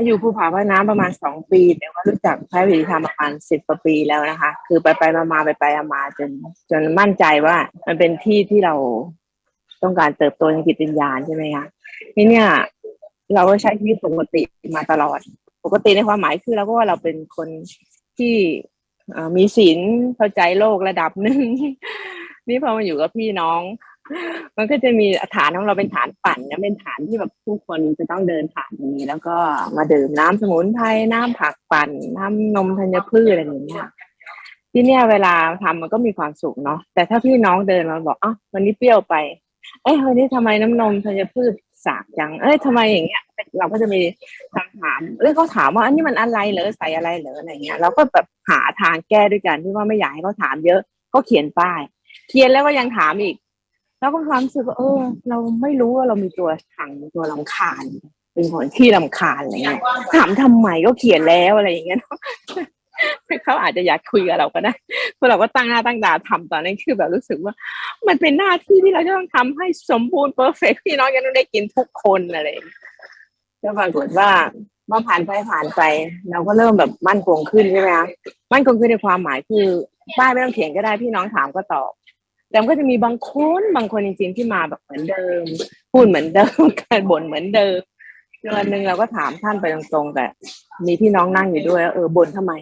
มาอยู่ภูผาพระน้ำประมาณสองปี แต่ว่ารู้จักพระวิริธรรมประมาณสิบกว่าปีแล้วนะคะ คือไปไปมามาไปไปมาจนจนมั่นใจว่า มันเป็นที่ที่เราต้องการเติบโตในจิตวิญญาณใช่ไหมคะทีเนี้ยเราก็ใช้ชีวิตปกติมาตลอด ปกติในความหมายคือเราก็ว่าเราเป็นคนที่มีศีลเข้าใจโลกระดับหนึ่งนี่พอมาอยู่กับพี่น้อง มันก็จะมีฐานของเราเป็นฐานปั่นนะเป็นฐานที่แบบผู้คนจะต้องเดินผ่านตรงนี้ แล้วก็มาดื่มน้ำสมุนไพรน้ำผักปั่นน้ำนมธัญพืชอะไรอย่างเงี้ยที่เนี่ยเวลาทำมันก็มีความสุขเนาะแต่ถ้าพี่น้องเดินมาบอกอ๋อวันนี้เปรี้ยวไป เอ้ยวันนี้ทำไมน้ำนมธัญพืชสากจัง เอ้ยทำไมอย่างเงี้ย เราก็จะมีคำถามเอ้ยเขาถามว่าอันนี้มันอะไรเหรอใส่อะไรเหรออะไรเงี้ยเราก็แบบหาทางแก้ด้วยกันที่ว่าไม่อยากให้เขาถามเยอะก็เขียนป้าย เขียนแล้วก็ยังถามอีก แล้วก็ความรู้สึกว่าเออ เราไม่รู้ว่าเรามีตัวขังตัวลำคาญ เป็นคนที่ลำคาญอะไรเงี้ยถามทำไมก็เขียนแล้วอะไรอย่างเงี้ยเขาอาจจะอยากคุยกับเราก็ได้เพราะเราก็ตั้งหน้าตั้งตาทำตอนนั้นคือแบบรู้สึกว่า มันเป็นหน้าที่ที่เราจะต้องทำให้สมบูรณ์เพอร์เฟกพี่น้องจะต้องได้กินทุกคนอะไรก็ปรากฏว่าเมื่อผ่านไปผ่านไป เราก็เริ่มแบบมั่นคงขึ้นใช่ไหมคะมั่นคงขึ้นในความหมายคือป้ายไม่ต้องเขียนก็ได้พี่น้องถามก็ตอบ แต่ก็จะมีบางคนบางคนจริงๆที่มาแบบเหมือนเดิม พูดเหมือนเดิมการบ่นเหมือนเดิมจนวันหนึ่งเราก็ถามท่านไปตรงๆแต่มีพี่น้องนั่งอยู่ด้วยเออบ่นทำไม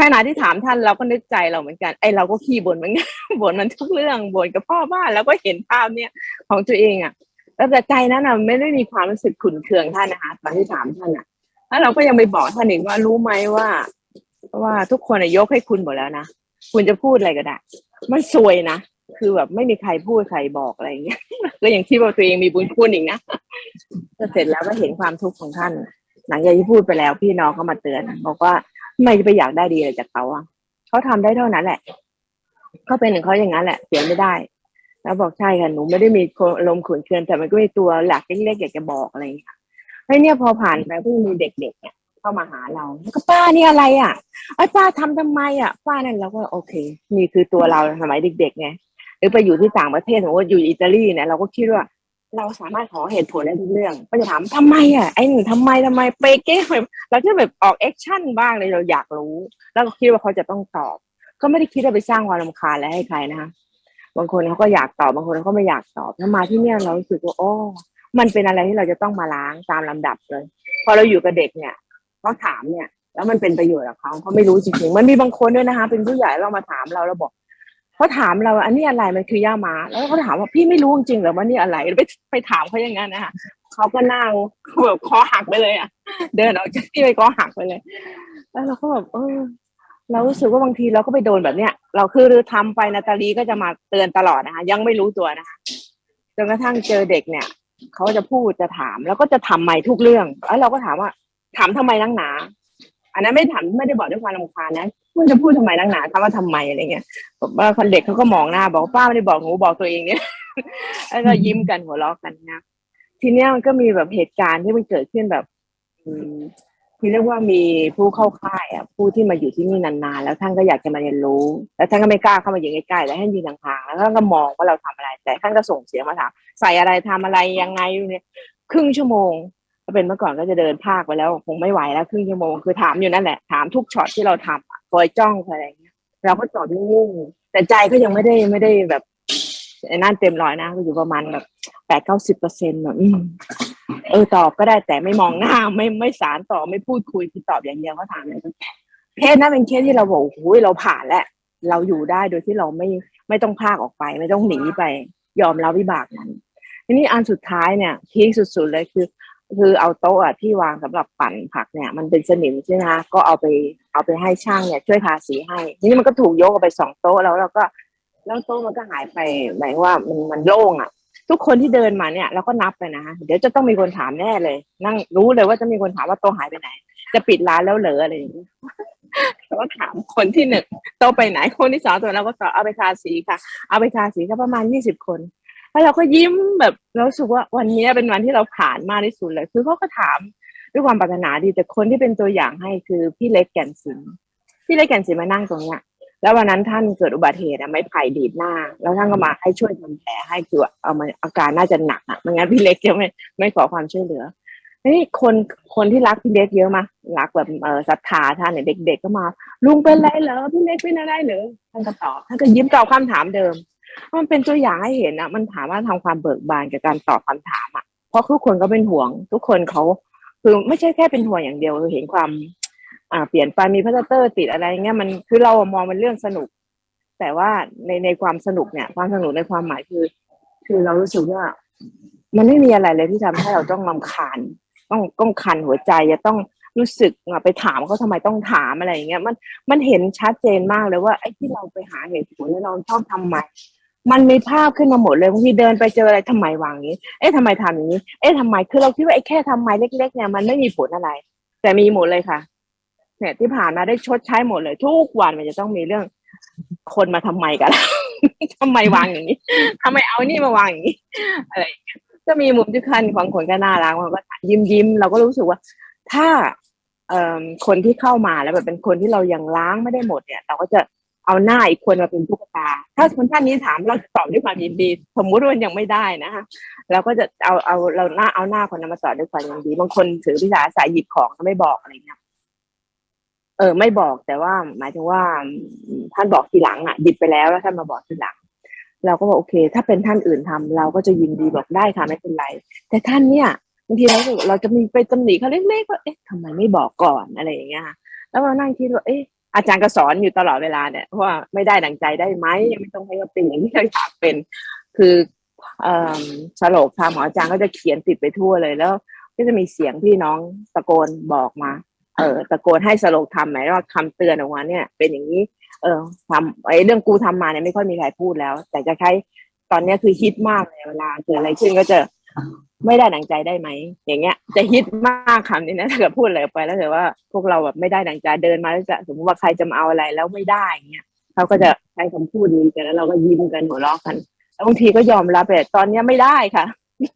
ขณะที่ถามท่านเราก็นึกใจเราเหมือนกันไอเราก็ขี้บ่นเหมือนกันบ่นมันทุกเรื่องบ่นกับพ่อบ้านแล้วก็เห็นภาพเนี่ยของตัวเองอะแล้วแต่ใจนั้นอะไม่ได้มีความรู้สึกขุนเคืองท่านนะคะตอนที่ถามท่านอะ แล้วเราก็ยังไปบอกท่านอีกว่ารู้ไหมว่า ว่าทุกคนอะยกให้คุณหมดแล้วนะคุณจะพูดอะไรก็ได้ มันซวยนะคือแบบไม่มีใครพูดใครบอกอะไรอย่างเงี้ยก็ยังคิดว่าตัวเองมีบุญคุณอีกนะก็เสร็จแล้วก็เห็นความทุกข์ของท่าน หลังจากที่พูดไปแล้ว พี่น้องก็มาเตือนบอกว่าไมจะไปอยากได้ดีอะไรจากเขาอะเขาทำได้เท่านั้นแหละเขาเป็นของเขาอย่างนั้นแหละเสียไม่ได้ แล้วบอกใช่ค่ะหนูไม่ได้มีลมขุนเคืองแต่มันก็มีตัวหลักเล็กๆอยากจะบอกอะไรอย่างเงี้ยไอ้เนี่ยพอผ่านไปเพิ่งมีเด็กๆเนี่ย เข้ามาหาเราแล้วก็ป้านี่อะไรอะไอ้ป้าทำทำไมอะ ป้านั่นเราก็โอเคนี่คือตัวเราสมัยเด็กๆไงหรือไปอยู่ที่ต่างประเทศสมมติอยู่อิตาลีเนี่ยเราก็คิดว่าเราสามารถขอเหตุผลได้ทุกเรื่องก็จะถามทำไมอะไอ้หนึ่งทำไมทำไมเปเก้เราจะแบบออกแอคชั่นบ้างเลยเราอยากรู้ แล้วก็คิดว่าเขาจะต้องตอบ ก็ไม่ได้คิดว่าไปสร้างความรำคาญอะไรให้ใครนะคะบางคนเขาก็อยากตอบบางคนเขาก็ไม่อยากตอบถ้ามาที่เนี่ยเรารู้สึกว่าอ๋อมันเป็นอะไรที่เราจะต้องมาล้างตามลำดับเลย พอเราอยู่กับเด็กเนี่ย เขาถามเนี่ย แล้วมันเป็นประโยชน์กับเขาเขาไม่รู้จริงๆมันมีบางคนด้วยนะคะ เป็นผู้ใหญ่เรามาถามเราแล้วบอกเขาถามเราอันนี้อะไรมันคือย่าม้าแล้วเขาถามว่าพี่ไม่รู้จริงๆหรือว่านี่อะไรไปไปถามเขาอย่างนั้นนะคะเขาก็นั่งแบบคอหักไปเลยอะ เดินออกจากที่ไปคอหักไปเลย แล้วเราก็แบบเออเรารู้สึกว่าบางทีเราก็ไปโดนแบบเนี้ย เราคือทำไปนาตาลีก็จะมาเตือนตลอดนะคะยังไม่รู้ตัวนะคะจนกระทั่งเจอเด็กเนี่ยเขาจะพูดจะถามแล้วก็จะทำใหม่ทุกเรื่องแล้วเราก็ถามว่า ถามทำไมนักหนา อันนั้นไม่ถามไม่ได้บอกด้วยความรำคาญนะคุณจะพูดทำไมนักหนาคำว่าทำไมอะไรเงี้ยผมว่าคนเด็กเขาก็มองหน้าบอกป้าไม่ได้บอกหนูบอกตัวเองเนี่ยแล้วก็ยิ้มกันหัวเราะกันนะทีเนี้ยมันก็มีแบบเหตุการณ์ที่มันเกิดขึ้นแบบ อืมที่เรียกว่ามีผู้เข้าค่ายอะผู้ที่มาอยู่ที่นี่นานๆ แล้วท่านก็อยากจะมาเรียนรู้ แล้วท่านก็ไม่กล้าเข้ามาอยู่ใกล้ๆแล้วให้ยืนห่างๆแล้วท่านก็มองว่าเราทำอะไร แต่ท่านก็ส่งเสียงมาถามใส่อะไรทำอะไรยังไงอยู่เนี่ยครึ่งชั่วโมง ถ้าเป็นเมื่อก่อนก็จะเดินภาคไปแล้วคงไม่ไหวแล้วครึ่งชั่วโมงคือถามอยู่นั่นแหละถามทุกช็อตที่เราทำคอยจ้องคอยอะไรอย่างเงี้ยเราก็ตอบนิ่งแต่ใจก็ยังไม่ได้ไม่ได้แบบนั่นเต็มร้อยนะก็อยู่ประมาณแบบแปดเก้าสิบเปอร์เซ็นต์แบบเออตอบก็ได้แต่ไม่มองหน้าไม่ไม่สารต่อไม่พูดคุยคือตอบอย่างเดียวก็ถามเลยเคสนั้นเป็นเคสที่เราบอกโอ้โหเราผ่านแล้วเราอยู่ได้โดยที่เราไม่ไม่ต้องพากออกไป ไม่ต้องหนีไป ยอมรับวิบากนั้นทีนี้อันสุดท้ายเนี่ยพีคสุดๆเลยคือ คือเอาโต๊ะอะที่วางสำหรับปั่นผักเนี่ย มันเป็นสนิมใช่ไหมคะก็เอาไปเอาไปให้ช่างเนี่ยช่วยทาสีให้ทีนี้มันก็ถูกยกออกไปสองโต๊ะแล้วเราก็แล้วโต๊ะมันก็หายไปหมายว่ามันมันโล่งอะ ทุกคนที่เดินมาเนี่ยเราก็นับไปนะเดี๋ยวจะต้องมีคนถามแน่เลย นั่งรู้เลยว่าจะมีคนถามว่าโต๊ะหายไปไหน จะปิดร้านแล้วเหรออะไรอย่างนี้เราก็ถามคนที่หนึ่งโต๊ะไปไหนคนที่สองตัวเราก็ตอบเอาไปทาสีค่ะ เอาไปทาสีก็ประมาณยี่สิบคน แล้วเราก็ยิ้มแบบเราสึกว่าวันนี้เป็นวันที่เราผ่านมากที่สุดเลย คือเขาก็ถามด้วยความปรารถนาดีแต่คนที่เป็นตัวอย่างให้คือพี่เล็กแก่นสินพี่เล็กแก่นสินมานั่งตรงเนี้ยแล้ววันนั้นท่านเกิดอุบัติเหตุอะไม้ไผ่ดีดหน้า แล้วท่านก็มาให้ช่วยทำแผลให้คือเอามาอาการน่าจะหนักอะไม่งั้นพี่เล็กจะไม่ไม่ขอความช่วยเหลือนี่คนคนที่รักพี่เล็กเยอะมารักแบบเออศรัทธาท่านเนี่ยเด็ก ๆ ก็มา ลุงเป็นไรเหรอพี่เล็กเป็นอะไรเหรอท่านก็ตอบท่านก็ยิ้มตอบคำถามเดิม มันเป็นตัวอย่างให้เห็นอะมันถามว่าทำความเบิกบานกับการตอบคำถามอะ เพราะทุกคนก็เป็นห่วง ทุกคนเขาคือไม่ใช่แค่เป็นห่วงอย่างเดียวเห็นความ อ่า เปลี่ยนไปมีพัตเตอร์ติดอะไรเงี้ยมันคือเรามองมันเรื่องสนุก แต่ว่าในในความสนุกเนี่ย ความสนุกในความหมายคือ คือเรารู้สึกว่า มันไม่มีอะไรเลยที่ทำให้เราต้องรำคาญต้องต้องคันหัวใจจะต้องรู้สึกอะไปถามเขาทำไมต้องถามอะไรอย่างเงี้ยมันมันเห็นชัดเจนมากเลยว่าไอ้ที่เราไปหาเหตุผลแล้วเราชอบทำไม มันมีภาพขึ้นมาหมดเลยบางทีเดินไปเจออะไรทำไมวางอย่างนี้ เอ๊ะทำไมทำอย่างนี้ เอ๊ะทำไมคือเราคิดว่าไอ้แค่ทำไมเล็ก ๆ เนี่ยมันไม่มีผลอะไร แต่มีหมดเลยค่ะ เนี่ยที่ผ่านมาได้ชดใช้หมดเลย ทุกวันมันจะต้องมีเรื่อง คนมาทำไมกันทำไมวางอย่างนี้ทำไมเอานี่มาวางอย่างนี้อะไรก็มีมุมที่คันของคนก็น่ารักมันก็ยิ้มยิ้มๆเราก็รู้สึกว่า ถ้าเอ่อคนที่เข้ามาแล้วแบบเป็นคนที่เรายังล้างไม่ได้หมดเนี่ย เราก็จะ เอาหน้าอีกคนมาเป็นตุ๊กตา ถ้าคนท่านนี้ถามเราตอบด้วยความยินดี สมมุติว่านยังไม่ได้นะคะเราก็จะเอาเอาเราหน้าเอาหน้าคนนั้นมาตอบด้วยความยินดีบางคนถือพิสาสายหยิบของไม่บอกอะไรเงี้ยเออ ไม่บอกแต่ว่า หมายถึงว่าท่านบอกทีหลังอะหยิบไปแล้วแล้วท่านมาบอกทีหลัง เราก็บอกโอเค ถ้าเป็นท่านอื่นทำเราก็จะยินดีบอกได้ค่ะไม่เป็นไร แต่ท่านเนี่ยบางทีเราเราจะมีไปตำหนิเขาเล็กๆว่าเอ๊ะทำไมไม่บอกก่อนอะไรอย่างเงี้ยแล้วเรานั่งคิดว่าเอ๊ะ อาจารย์ก็สอนอยู่ตลอดเวลาเนี่ยว่าไม่ได้ดังใจได้ไหมยังไม่ต้องให้เขาเป็นอย่างที่เราอยากเป็น คือเอฉลกธรรมออาจารย์ก็จะเขียนติดไปทั่วเลยแล้ว ก็จะมีเสียงพี่น้องตะโกนบอกมา เออตะโกนให้สโลกทำหมายว่าคำเตือนออกมาเนี่ย เป็นอย่างนี้ เออทำไอ้เรื่องกูทำมาเนี่ยไม่ค่อยมีใครพูดแล้ว แต่จะใช้ตอนนี้คือฮิตมากเลยเวลาเกิดอะไรขึ้นก็จะ ไม่ได้ดังใจได้ไหมอย่างเงี้ย จะฮิตมากคำนี้นะถ้าเกิดพูดอะไรออกไปแล้วแต่ว่าพวกเราแบบไม่ได้ดังใจเดินมาแล้วจะสมมติว่าใครจะมาเอาอะไรแล้วไม่ได้อย่างเงี้ยเขาก็จะใช้คำพูดนี้แต่แล้วเราก็ยิ้มกันหัวเราะกันแล้วบางทีก็ยอมรับแต่ตอนเนี้ยไม่ได้ค่ะ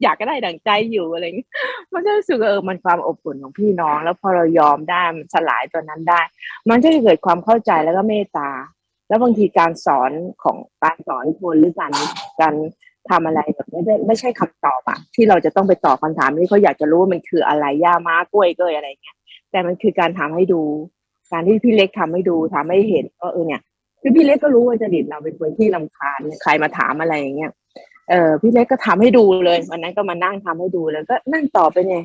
อยากก็ได้ดังใจอยู่อะไรอย่างเงี้ยมันก็รู้สึกว่าเออมันความอบอุ่นของพี่น้อง แล้วพอเรายอมได้มันสลายตัวนั้นได้ มันก็จะเกิดความเข้าใจแล้วก็เมตตาแล้วบางทีการสอนของการสอนคนหรือการการ ทำอะไรแบบไม่ได้ไม่ใช่คำตอบอะที่เราจะต้องไปตอบคำถามที่เขาอยากจะรู้ว่ามันคืออะไรย่าม้ากล้วยเกยอะไรเงี้ย แต่มันคือการทำให้ดู การที่พี่เล็กทำให้ดูทำให้เห็นว่าเออเนี่ยคือพี่เล็กก็รู้ว่าจริตเราเป็นคนที่ลำคาญใครมาถามอะไรอย่างเงี้ยเออพี่เล็กก็ทำให้ดูเลยวันนั้นก็มานั่งทำให้ดูแล้วก็นั่งต่อไปเนี่ย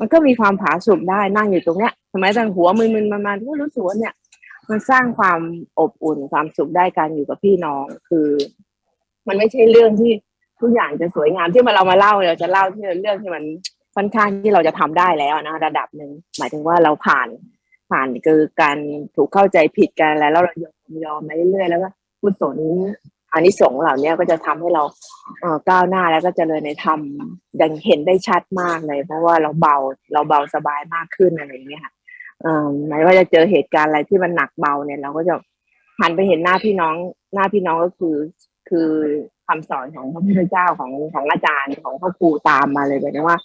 มันก็มีความผาสุกได้นั่งอยู่ตรงเนี้ยสมัยตั้งหัวมึนๆมาๆก็รู้สึกว่าเนี่ย มันสร้างความอบอุ่นความสุขได้การอยู่กับพี่น้องคือ มันไม่ใช่เรื่องที่ ทุกอย่างจะสวยงามที่มาเรามาเล่าเราจะเล่าที่เรื่องที่มันค่อนข้างที่เราจะทำได้แล้วนะระดับหนึ่งหมายถึงว่าเราผ่านผ่านคือการถูกเข้าใจผิดกันแล้วเรายอมยอมมาเรื่อยๆแล้วก็กุศลอานิสงส์เหล่านี้ก็จะทำให้เราเอ่อก้าวหน้าแล้วก็เจริญในธรรมดังเห็นได้ชัดมากเลย เพราะว่าเราเบาเราเบาสบายมากขึ้นอะไรอย่างเงี้ยค่ะอ่อหมายว่าจะเจอเหตุการณ์อะไรที่มันหนักเบาเนี่ย เราก็จะหันไปเห็นหน้าพี่น้องหน้าพี่น้องก็คือ คือ คำสอนของพระพุทธเจ้าของของอาจารย์ของพ่อครูตามมาเลยหมายถึงว่า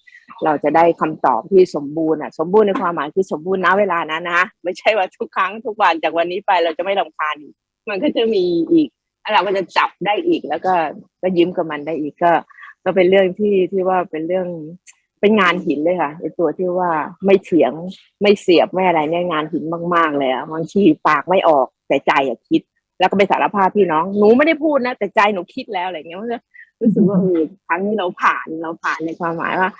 เราจะได้คำตอบที่สมบูรณ์อะสมบูรณ์ในความหมายคือสมบูรณ์ณเวลานั้นนะไม่ใช่ว่าทุกครั้งทุกวันจากวันนี้ไปเราจะไม่รำคาญอีกมันก็จะมีอีกแล้วเราก็จะจับได้อีกแล้วก็ก็ยิ้มกับมันได้อีกก็ ก็เป็นเรื่องที่ที่ว่าเป็นเรื่องเป็นงานหินเลยค่ะไอตัวที่ว่าไม่เถียงไม่เสียบไม่อะไรเนี่ยงานหินมาก ๆ เลยอะบางทีปากไม่ออกแต่ใจอะคิด แล้วก็ไปสารภาพพี่น้องหนูไม่ได้พูดนะแต่ใจหนูคิดแล้วอะไรเงี้ยมันก็รู้สึกว่าเออครั้งนี้เราผ่านเราผ่านในความหมายว่า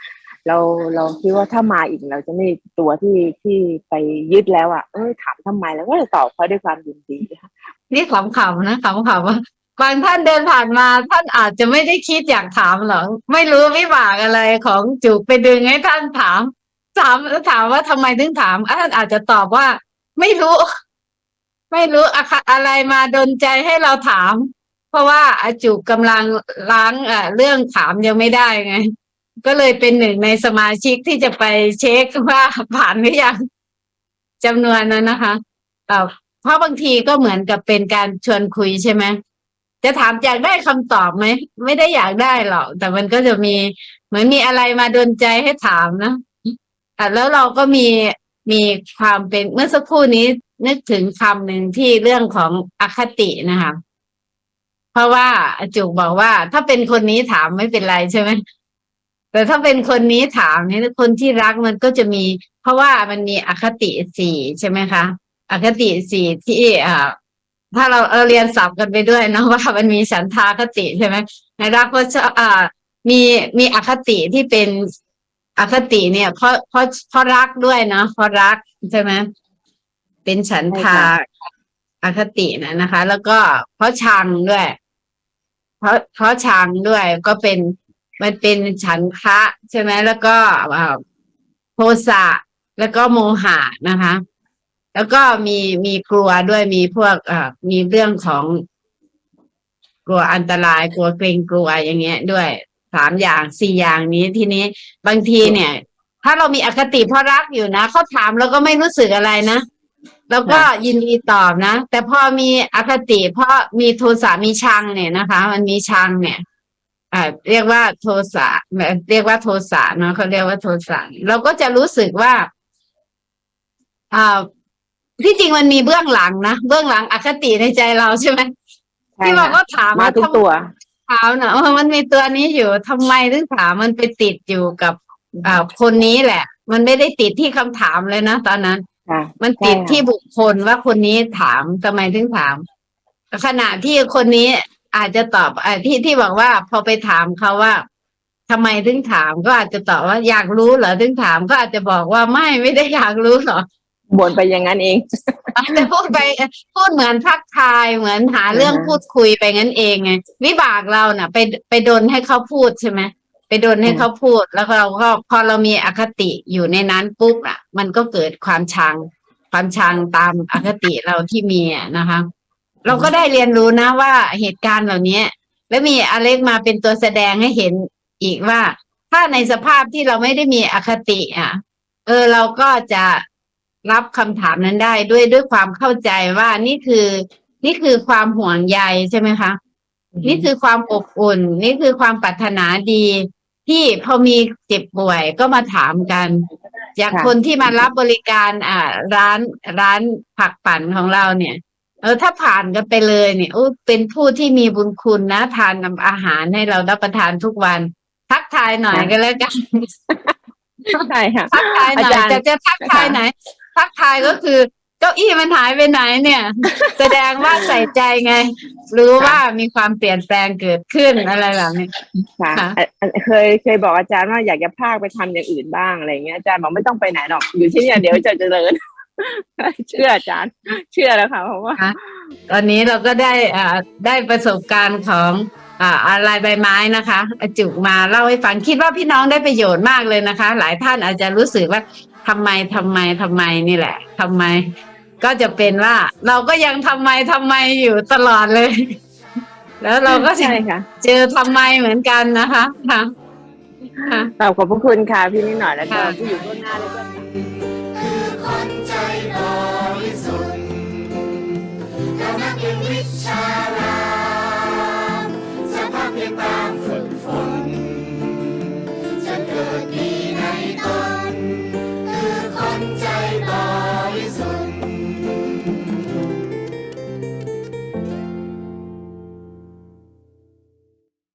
เราเราคิดว่าถ้ามาอีกเราจะไม่ตัวที่ที่ไปยึดแล้วอะเอ้ยถามทำไมแล้วก็จะตอบเขาด้วยความยินดีค่ะนี่ขำๆนะขำๆว่าบางท่านเดินผ่านมาท่านอาจจะไม่ได้คิดอยากถามหรอกไม่รู้วิบากอะไรของจุกไปดึงให้ท่านถาม ถามแล้วถามว่าทำไมถึงถามท่านอาจจะตอบว่า ไม่รู้ ไม่รู้อะค่ะอะไรมาดนใจให้เราถาม เพราะว่าอาจุกำลังล้างเอ่อเรื่องถามยังไม่ได้ไง ก็เลยเป็นหนึ่งในสมาชิกที่จะไปเช็คว่าผ่านหรือยังจำนวนนั้นนะคะเพราะบางทีก็เหมือนกับเป็นการชวนคุยใช่ไหมจะถามอยากได้คำตอบไหมไม่ได้อยากได้หรอก แต่มันก็จะมีเหมือนมีอะไรมาดนใจให้ถามนะะแล้วเราก็มี มีความเป็นเมื่อสักครู่นี้นึกถึงคำหนึ่งที่เรื่องของอคตินะคะเพราะว่าจุกบอกว่า ถ้าเป็นคนนี้ถามไม่เป็นไรใช่ไหมแต่ถ้าเป็นคนนี้ถามเนี่ยคนที่รักมันก็จะมี เพราะว่ามันมีอคติสี่ใช่ไหมคะ อคติสี่ที่อ่าถ้าเราเราเรียนศัพท์กันไปด้วยเนอะว่ามันมีฉันทาคติใช่ไหมในรักก็จะอ่ามีมีอคติที่เป็น อคติเนี่ยเพราะเพราะเพราะรักด้วยเนาะเพราะรักใช่ไหมเป็นฉันทาอคตินะนะคะ แล้วก็เพราะชังด้วย เพราะเพราะชังด้วยก็เป็นมันเป็นฉันทะใช่ไหมแล้วก็อ่าโทสะแล้วก็โมหะนะคะ แล้วก็มีมีกลัวด้วยมีพวกเอ่อมีเรื่องของกลัวอันตรายกลัวเกรงกลัวอย่างเงี้ยด้วย สามอย่างสี่อย่างนี้ทีนี้บางทีเนี่ย ถ้าเรามีอคติเพราะรักอยู่นะเขาถามเราก็ไม่รู้สึกอะไรนะแล้วก็ยินดีตอบนะ แต่พอมีอคติ เพราะมีโทสะมีชังเนี่ยนะคะ มันมีชังเนี่ยอ่าเรียกว่าโทสะเรียกว่าโทสะเนาะเขาเรียกว่าโทสะเราก็จะรู้สึกว่าอ่าที่จริงมันมีเบื้องหลังนะเบื้องหลังอคติในใจเราใช่ไหมใช่ที่บอกค่ะก็ถามมาว่าทุกทำตัว ถามนะว่ามันมีตัวนี้อยู่ทำไมถึงถามมันไปติดอยู่กับอ่าคนนี้แหละ มันไม่ได้ติดที่คำถามเลยนะตอนนั้น ค่ะ มันติดใช่ค่ะที่บุคคลว่าคนนี้ถามทำไมถึงถาม ขณะที่คนนี้อาจจะตอบอ่าที่ที่บอกว่าพอไปถามเขาว่าทำไมถึงถามก็อาจจะตอบว่าอยากรู้เหรอถึงถามก็อาจจะบอกว่าไม่ไม่ได้อยากรู้หรอก บ่นไปอย่างนั้นเองอาจจะพูดไปพูดเหมือนทักทายเหมือนหาเรื่องอ่าฮะพูดคุยไปงั้นเองไงวิบากเราน่ะ ไปไปดนให้เขาพูดใช่ไหมไปดนให้เขาพูด แล้วเราก็พอเรามีอคติอยู่ในนั้นปุ๊บอะ มันก็เกิดความชัง ความชังตามอคติเราที่มีอะนะคะ เราก็ได้เรียนรู้นะว่าเหตุการณ์เหล่านี้แล้วมีอเล็กมาเป็นตัวแสดงให้เห็นอีกว่า ถ้าในสภาพที่เราไม่ได้มีอคติ อะ เออเราก็จะ รับคำถามนั้นได้ด้วยด้วยความเข้าใจว่านี่คือ นี่คือความห่วงใยใช่ไหมคะ นี่คือความอบอุ่น นี่คือความปรารถนาดี ที่พอมีเจ็บป่วยก็มาถามกันจากค่ะคนที่มารับบริการอ่าร้านร้านผักปั่นของเราเนี่ยเออถ้าผ่านกันไปเลยเนี่ยอู้เป็นผู้ที่มีบุญคุณนะ ทานนำอาหารให้เรารับประทานทุกวัน ทักทายหน่อยก็แล้วกันใช่ค่ะทักทายหน่อยอาจารย์จะจะทักทายไหน ทักทายก็คือเก้าอี้มันหายไปไหนเนี่ย แสดงว่าใส่ใจไง รู้ว่ามีความเปลี่ยนแปลงเกิดขึ้นอะไรแบบนี้ค่ะค่ะอะอะเคยเคยบอกอาจารย์ว่าอยากจะพากไปทำอย่างอื่นบ้างอะไรเงี้ยอาจารย์บอกไม่ต้องไปไหนหรอกอยู่ที่เนี่ยเดี๋ยวจะเจริญเชื่ออาจารย์ เชื่อแล้วค่ะเพราะว่า ตอนนี้เราก็ได้อ่าได้ประสบการณ์ของอ่าอะไรใบไม้นะคะอาจุกมาเล่าให้ฟังคิดว่าพี่น้องได้ประโยชน์มากเลยนะคะ หลายท่านอาจจะรู้สึกว่า ทำไมทำไมทำไมนี่แหละทำไม ก็จะเป็นว่า เราก็ยังทำไมทำไมอยู่ตลอดเลย แล้วเราก็จะใช่ค่ะเจอทำไมเหมือนกันนะคะค่ะค่ะขอบขอบพระคุณค่ะพี่นิดหน่อยแล้วก็ค่ะผู้อยู่เบื้องหน้าและเบื้องหลังคือคนใจบริสุทธิ์เรานักเรียนวิชาไร